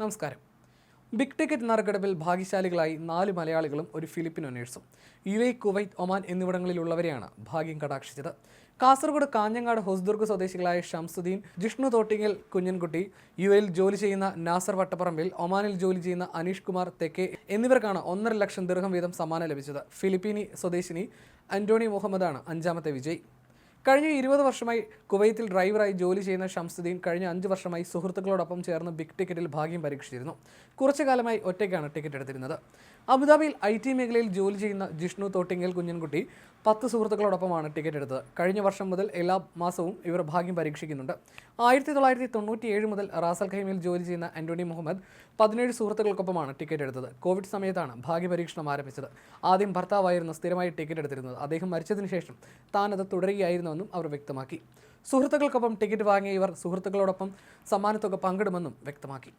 നമസ്കാരം. Big ticket നറുക്കെടുപ്പിൽ ഭാഗ്യശാലികളായി നാല് മലയാളികളും ഒരു ഫിലിപ്പിനോ നേഴ്സും. യു എ കുവൈത്ത് ഒമാൻ എന്നിവിടങ്ങളിലുള്ളവരെയാണ് ഭാഗ്യം കടാക്ഷിച്ചത്. കാസർഗോഡ് കാഞ്ഞങ്ങാട് ഹൊസ്ദുർഗ് സ്വദേശികളായ ഷംസുദ്ദീൻ ജിഷ്ണു തോട്ടിങ്ങൽ കുഞ്ഞൻകുട്ടി യു എയിൽ ജോലി ചെയ്യുന്ന നാസർ വട്ടപ്പറമ്പിൽ ഒമാനിൽ ജോലി ചെയ്യുന്ന അനീഷ് കുമാർ തെക്കെ എന്നിവർക്കാണ് ഒന്നര ലക്ഷം ദീർഘം വീതം സമ്മാനം ലഭിച്ചത്. ഫിലിപ്പീനി സ്വദേശിനി അന്റോണി മുഹമ്മദാണ് അഞ്ചാമത്തെ വിജയ്. കഴിഞ്ഞ ഇരുപത് വർഷമായി കുവൈത്തിൽ ഡ്രൈവറായി ജോലി ചെയ്യുന്ന ഷംസുദ്ദീൻ കഴിഞ്ഞ അഞ്ച് വർഷമായി സുഹൃത്തുക്കളോടൊപ്പം ചേർന്ന് ബിഗ് ടിക്കറ്റിൽ ഭാഗ്യം പരീക്ഷിച്ചിരുന്നു. കുറച്ചു കാലമായി ഒറ്റയ്ക്കാണ് ടിക്കറ്റ് എടുത്തിരുന്നത്. അബുദാബിയിൽ ഐ ടി മേഖലയിൽ ജോലി ചെയ്യുന്ന ജിഷ്ണു തോട്ടിങ്ങൽ കുഞ്ഞൻകുട്ടി പത്ത് സുഹൃത്തുക്കളോടൊപ്പമാണ് ടിക്കറ്റ് എടുത്തത്. കഴിഞ്ഞ വർഷം മുതൽ എല്ലാ മാസവും ഇവർ ഭാഗ്യം പരീക്ഷിക്കുന്നുണ്ട്. ആയിരത്തി തൊള്ളായിരത്തി തൊണ്ണൂറ്റി ഏഴ് മുതൽ റാസൽ ഖൈമിൽ ജോലി ചെയ്യുന്ന ആന്റണി മുഹമ്മദ് പതിനേഴ് സുഹൃത്തുക്കൾക്കൊപ്പമാണ് ടിക്കറ്റ് എടുത്തത്. കോവിഡ് സമയത്താണ് ഭാഗ്യ പരീക്ഷണം ആരംഭിച്ചത്. ആദ്യം ഭർത്താവായിരുന്നു സ്ഥിരമായി ടിക്കറ്റ് എടുത്തിരുന്നത്. അദ്ദേഹം മരിച്ചതിന് ശേഷം താനത് തുടരുകയായിരുന്നുവെന്നും അവർ വ്യക്തമാക്കി. സുഹൃത്തുക്കൾക്കൊപ്പം ടിക്കറ്റ് വാങ്ങിയ ഇവർ സുഹൃത്തുക്കളോടൊപ്പം സമ്മാനത്തുക പങ്കിടുമെന്നും വ്യക്തമാക്കി.